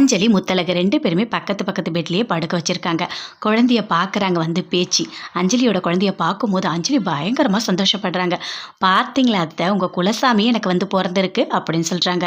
அஞ்சலி முத்தழகு ரெண்டு பேருமே பக்கத்து பக்கத்து பெட்லேயே படுக்க வச்சுருக்காங்க. குழந்தைய பார்க்குறாங்க வந்து பேச்சு. அஞ்சலியோட குழந்தைய பார்க்கும்போது அஞ்சலி பயங்கரமாக சந்தோஷப்படுறாங்க. பார்த்தீங்களா அத்தை உங்கள் குலசாமி எனக்கு வந்து பிறந்திருக்கு அப்படின்னு சொல்கிறாங்க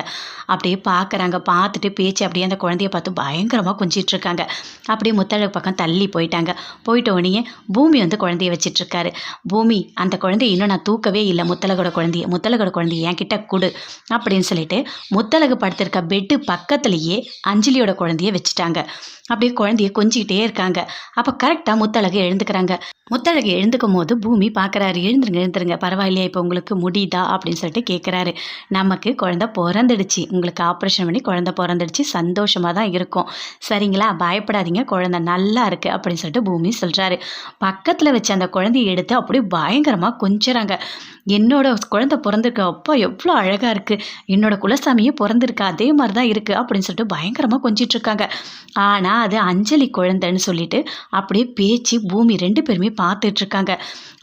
அப்படியே பார்க்குறாங்க பார்த்துட்டு பேச்சு அப்படியே அந்த குழந்தைய பார்த்து பயங்கரமாக குஞ்சிட்ருக்காங்க. அப்படியே முத்தழகு பக்கம் தள்ளி போயிட்டாங்க. போயிட்ட உடனே பூமி வந்து குழந்தைய வச்சிட்ருக்காரு. பூமி அந்த குழந்தைய இன்னும் நான் தூக்கவே இல்லை. முத்தலகோட குழந்தைய முத்தலகோட குழந்தைய என்கிட்ட கொடு அப்படின்னு சொல்லிட்டு முத்தலகு படுத்திருக்க பெட்டு பக்கத்துலேயே அஞ்சலியோட குழந்தைய வச்சுட்டாங்க. அப்படியே குழந்தைய கொஞ்சிக்கிட்டே இருக்காங்க. அப்போ கரெக்டாக முத்தழகு எழுந்துக்கிறாங்க. முத்தழகு எழுந்துக்கும் போது பூமி பார்க்குறாரு எழுந்துருங்க எழுந்துருங்க. பரவாயில்லையா இப்போ உங்களுக்கு முடியுதா? அப்படின்னு சொல்லிட்டு கேட்குறாரு நமக்கு குழந்த பிறந்துடுச்சு. உங்களுக்கு ஆப்ரேஷன் பண்ணி குழந்த பிறந்துடுச்சு. சந்தோஷமாக தான் இருக்கும். சரிங்களா? பயப்படாதீங்க. குழந்த நல்லா இருக்குது அப்படின்னு சொல்லிட்டு பூமி சொல்கிறாரு பக்கத்தில் வச்சு அந்த குழந்தைய எடுத்து அப்படியே பயங்கரமாக கொஞ்சுறாங்க. என்னோட குழந்த பிறந்திருக்க. அப்பா எவ்வளோ அழகாக இருக்குது என்னோட குலசாமியே பிறந்திருக்கு. அதே மாதிரி தான் இருக்குது அப்படின்னு சொல்லிட்டு பயங்கரமாக கொஞ்சிட்டு இருக்காங்க. ஆனால் அது அஞ்சலி குழந்தைன்னு சொல்லிட்டு அப்படியே பேச்சு பூமி ரெண்டு பேருமே பார்த்துட்ருக்காங்க.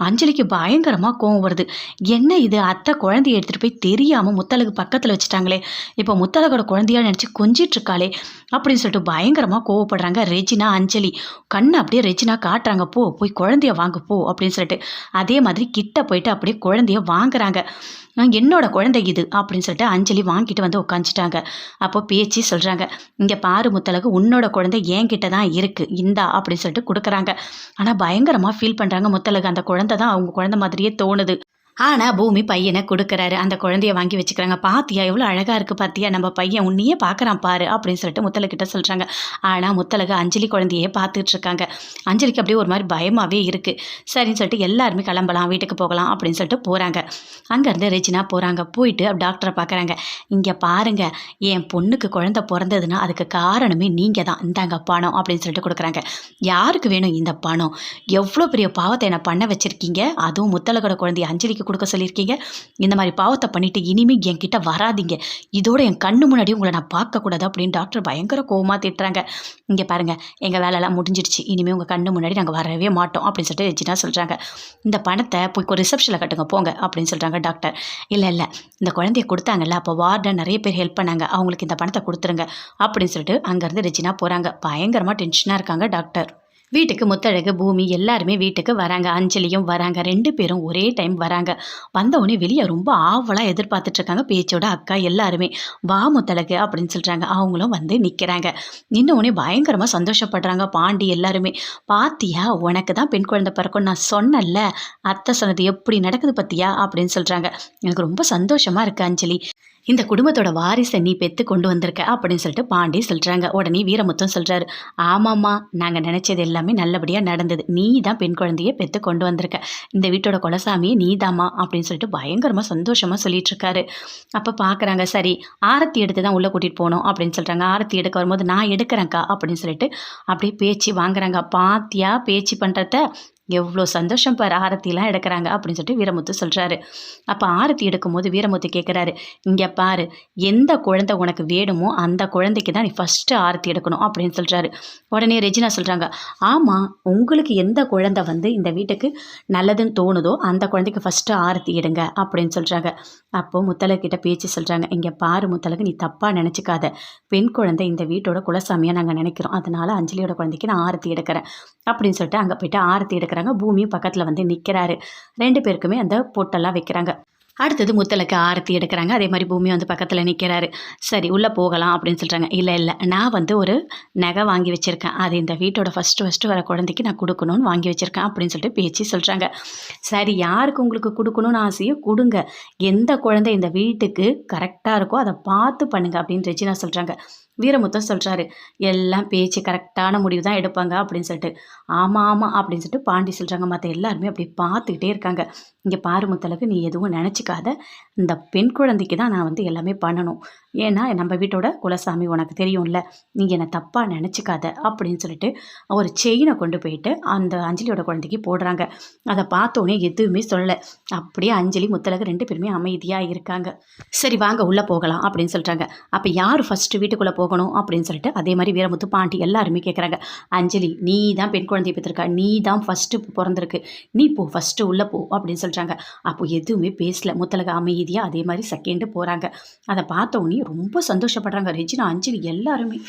அஞ்சலிக்கு பயங்கரமாக கோவம் வருது. என்ன இது? அத்தை குழந்தைய எடுத்துகிட்டு போய் தெரியாமல் முத்தலகு பக்கத்தில் வச்சுட்டாங்களே. இப்போ முத்தலகோட குழந்தையா நினச்சி கொஞ்சிட்ருக்காளே. அப்படின்னு சொல்லிட்டு பயங்கரமாக கோவப்படுறாங்க ரெஜினா அஞ்சலி. கண்ணை அப்படியே ரெஜினா காட்டுறாங்க. போ போய் குழந்தைய வாங்க போ அப்படின்னு சொல்லிட்டு. அதே மாதிரி கிட்ட போயிட்டு அப்படியே குழந்தைய வாங்குறாங்க. என்னோட குழந்தை இது அப்படின்னு சொல்லிட்டு அஞ்சலி வாங்கிட்டு வந்து உட்காந்துட்டாங்க அப்போ பேச்சு சொல்கிறாங்க இங்கே பாரு முத்தலகு உன்னோட குழந்தை என்கிட்ட தான் இருக்குது இந்தா அப்படின்னு சொல்லிட்டு கொடுக்குறாங்க. ஆனால் பயங்கரமாக ஃபீல் பண்ணுறாங்க முத்தலகு அந்த குழந்தை தான் அவங்க குழந்தை மாதிரியே தோணுது. ஆனால் பூமி பையனை கொடுக்குறாரு. அந்த குழந்தைய வாங்கி வச்சுக்கிறாங்க. பாத்தியா எவ்வளோ அழகாக இருக்குது பாத்தியா? நம்ம பையன் உன்னையே பார்க்குறான் பாரு அப்படின்னு சொல்லிட்டு முத்தலகிட்ட சொல்கிறாங்க ஆனால் முத்தலகு அஞ்சலி குழந்தையே பார்த்துட்டு இருக்காங்க. அஞ்சலிக்கு அப்படியே ஒரு மாதிரி பயமாகவே இருக்குது சரின்னு சொல்லிட்டு எல்லாருமே கிளம்பலாம் வீட்டுக்கு போகலாம் அப்படின்னு சொல்லிட்டு போகிறாங்க அங்கேருந்து ரெஜினா போகிறாங்க போயிட்டு டாக்டரை பார்க்குறாங்க இங்கே பாருங்கள் என் பொண்ணுக்கு குழந்தை பிறந்ததுன்னா அதுக்கு காரணமே நீங்கள் தான் இந்தாங்க பணம் அப்படின்னு சொல்லிட்டு கொடுக்குறாங்க. யாருக்கு வேணும் இந்த பணம்? எவ்வளோ பெரிய பாவத்தை என்னை பண்ண வச்சுருக்கீங்க? அதுவும் முத்தலகோட குழந்தைய அஞ்சலிக்கு கொடுக்க சொல்லியிருக்கீங்க. இந்த மாதிரி பாவத்தை பண்ணிவிட்டு இனிமேல் என்கிட்ட வராதிங்க. இதோட என் கண்ணு முன்னாடி உங்களை நான் பார்க்கக்கூடாது அப்படின்னு டாக்டர் பயங்கர கோவமாக திட்டுறாங்க. இங்கே பாருங்கள் எங்கள் வேலைலாம் முடிஞ்சிடுச்சு. இனிமேல் உங்கள் கண்ணு முன்னாடி நாங்கள் வரவே மாட்டோம் அப்படின்னு சொல்லிட்டு ரெஜினா சொல்கிறாங்க இந்த பணத்தை போய் ரிசப்ஷனில் கட்டுங்க போங்க அப்படின்னு சொல்கிறாங்க டாக்டர். இல்லை இல்லை இந்த குழந்தைய கொடுத்தாங்கல்ல அப்போ வார்டன் நிறைய பேர் ஹெல்ப் பண்ணாங்க. அவங்களுக்கு இந்த பணத்தை கொடுத்துருங்க அப்படின்னு சொல்லிட்டு அங்கேருந்து ரெஜினா போகிறாங்க பயங்கரமாக டென்ஷனாக இருக்காங்க டாக்டர். வீட்டுக்கு முத்தழகு பூமி எல்லாருமே வீட்டுக்கு வராங்க. அஞ்சலியும் வராங்க. ரெண்டு பேரும் ஒரே டைம் வராங்க. வந்தவுடனே வெளியே ரொம்ப ஆவலாக எதிர்பார்த்துட்ருக்காங்க. பேச்சோட அக்கா எல்லாருமே. வா முத்தழகு அப்படின்னு சொல்கிறாங்க அவங்களும் வந்து நிற்கிறாங்க நின்னவுடனே பயங்கரமாக சந்தோஷப்படுறாங்க பாண்டி எல்லாருமே. பாத்தியா உனக்கு தான் பெண் குழந்தை பிறக்கும் நான் சொன்னல அத்தை சொன்னது எப்படி நடக்குது பத்தியா? அப்படின்னு சொல்கிறாங்க எனக்கு ரொம்ப சந்தோஷமாக இருக்குது அஞ்சலி. இந்த குடும்பத்தோட வாரிசை நீ பெற்று கொண்டு வந்திருக்க அப்படின்னு சொல்லிட்டு பாண்டி சொல்கிறாங்க உடனே வீரமுத்தம் சொல்கிறாரு ஆமாம்மா நாங்கள் நினச்சது எல்லாமே நல்லபடியாக நடந்தது. நீ தான் பெண் குழந்தையை பெற்று கொண்டு வந்திருக்க. இந்த வீட்டோட குலசாமியே நீ தாம்மா அப்படின்னு சொல்லிட்டு பயங்கரமாக சந்தோஷமாக சொல்லிட்டு அப்போ பார்க்குறாங்க சரி ஆரத்தி எடுத்து தான் உள்ளே கூட்டிகிட்டு போகணும் அப்படின்னு சொல்கிறாங்க ஆரத்தி எடுக்க வரும்போது நான் எடுக்கிறேங்க்கா அப்படின்னு சொல்லிட்டு அப்படியே பேச்சு வாங்குறாங்க. பாத்தியா பேச்சு பண்ணுறத எவ்வளோ சந்தோஷம் பாரு ஆரத்திலாம் எடுக்கிறாங்க அப்படின்னு சொல்லிட்டு வீரமுத்து சொல்கிறாரு அப்போ ஆரத்தி எடுக்கும்போது வீரமுத்து கேட்குறாரு இங்கே பாரு எந்த குழந்தை உனக்கு வேணுமோ அந்த குழந்தைக்கு தான் நீ ஃபஸ்ட்டு ஆரத்தி எடுக்கணும் அப்படின்னு சொல்கிறாரு உடனே ரெஜினா சொல்கிறாங்க ஆமாம் உங்களுக்கு எந்த குழந்தை வந்து இந்த வீட்டுக்கு நல்லதுன்னு தோணுதோ அந்த குழந்தைக்கு ஃபஸ்ட்டு ஆரத்தி எடுங்க அப்படின்னு சொல்கிறாங்க அப்போது முத்தலகிட்ட பேச்சு சொல்கிறாங்க இங்கே பாரு முத்தலகு நீ தப்பாக நினச்சிக்காத. பெண் குழந்தை இந்த வீட்டோட குலசாமியாக நாங்கள் நினைக்கிறோம். அதனால் அஞ்சலியோட குழந்தைக்கு நான் ஆரத்தி எடுக்கிறேன் அப்படின்னு சொல்லிட்டு அங்கே போயிட்டு ஆரத்தி எடுக்கிறேன் எடுக்கிறாங்க பூமியும் பக்கத்தில் வந்து நிற்கிறாரு ரெண்டு பேருக்குமே அந்த பொட்டெல்லாம் வைக்கிறாங்க. அடுத்தது முத்தலுக்கு ஆரத்தி எடுக்கிறாங்க. அதே மாதிரி பூமி வந்து பக்கத்தில் நிற்கிறாரு சரி உள்ளே போகலாம் அப்படின்னு சொல்கிறாங்க இல்லை இல்லை நான் வந்து ஒரு நகை வாங்கி வச்சுருக்கேன். அது இந்த வீட்டோட ஃபஸ்ட்டு ஃபஸ்ட்டு வர குழந்தைக்கு நான் கொடுக்கணும்னு வாங்கி வச்சுருக்கேன் அப்படின்னு சொல்லிட்டு பேச்சு சொல்கிறாங்க சரி யாருக்கு உங்களுக்கு கொடுக்கணும்னு ஆசையோ கொடுங்க. எந்த குழந்தை இந்த வீட்டுக்கு கரெக்டாக இருக்கோ அதை பார்த்து பண்ணுங்க அப்படின்னு ரெஜினா சொல்கிறாங்க வீரமுத்தம் சொல்கிறாரு எல்லாம் பேச்சு கரெக்டான முடிவு தான் எடுப்பாங்க அப்படின்னு சொல்லிட்டு. ஆமாம் ஆமாம் அப்படின்னு சொல்லிட்டு பாண்டி சொல்கிறாங்க மற்ற எல்லாருமே அப்படி பார்த்துக்கிட்டே இருக்காங்க. இங்கே பாரு முத்தளவுக்கு நீ எதுவும் நினச்சிக்க நினச்சிக்காத இந்த பெண் குழந்தைக்கு தான் நான் வந்து எல்லாமே பண்ணணும். ஏன்னா நம்ம வீட்டோட குலசாமி உனக்கு தெரியும்ல நீங்கள் என்னை தப்பாக நினச்சிக்காத அப்படின்னு சொல்லிட்டு ஒரு செயினை கொண்டு போயிட்டு அந்த அஞ்சலியோட குழந்தைக்கு போடுறாங்க. அதை பார்த்தோன்னே எதுவுமே சொல்லலை. அப்படியே அஞ்சலி முத்தலகு ரெண்டு பேருமே அமைதியாக இருக்காங்க. சரி வாங்க உள்ளே போகலாம் அப்படின்னு சொல்கிறாங்க அப்போ யார் ஃபஸ்ட்டு வீட்டுக்குள்ளே போகணும் அப்படின்னு சொல்லிட்டு அதே மாதிரி வீரமுத்து பாண்டி எல்லாருமே கேட்குறாங்க அஞ்சலி நீ தான் பெண் குழந்தைய பெற்றிருக்கா? நீ தான் ஃபஸ்ட்டு பிறந்திருக்கு. நீ போ ஃபஸ்ட்டு உள்ளே போ அப்படின்னு சொல்கிறாங்க அப்போ எதுவுமே பேசல. முத்தலக அமைதியாக அதே மாதிரி செகண்டு போகிறாங்க அதை பார்த்த உடனே ரொம்ப சந்தோஷப்படுறாங்க. ரெஜினா அஞ்சலி எல்லாருமே.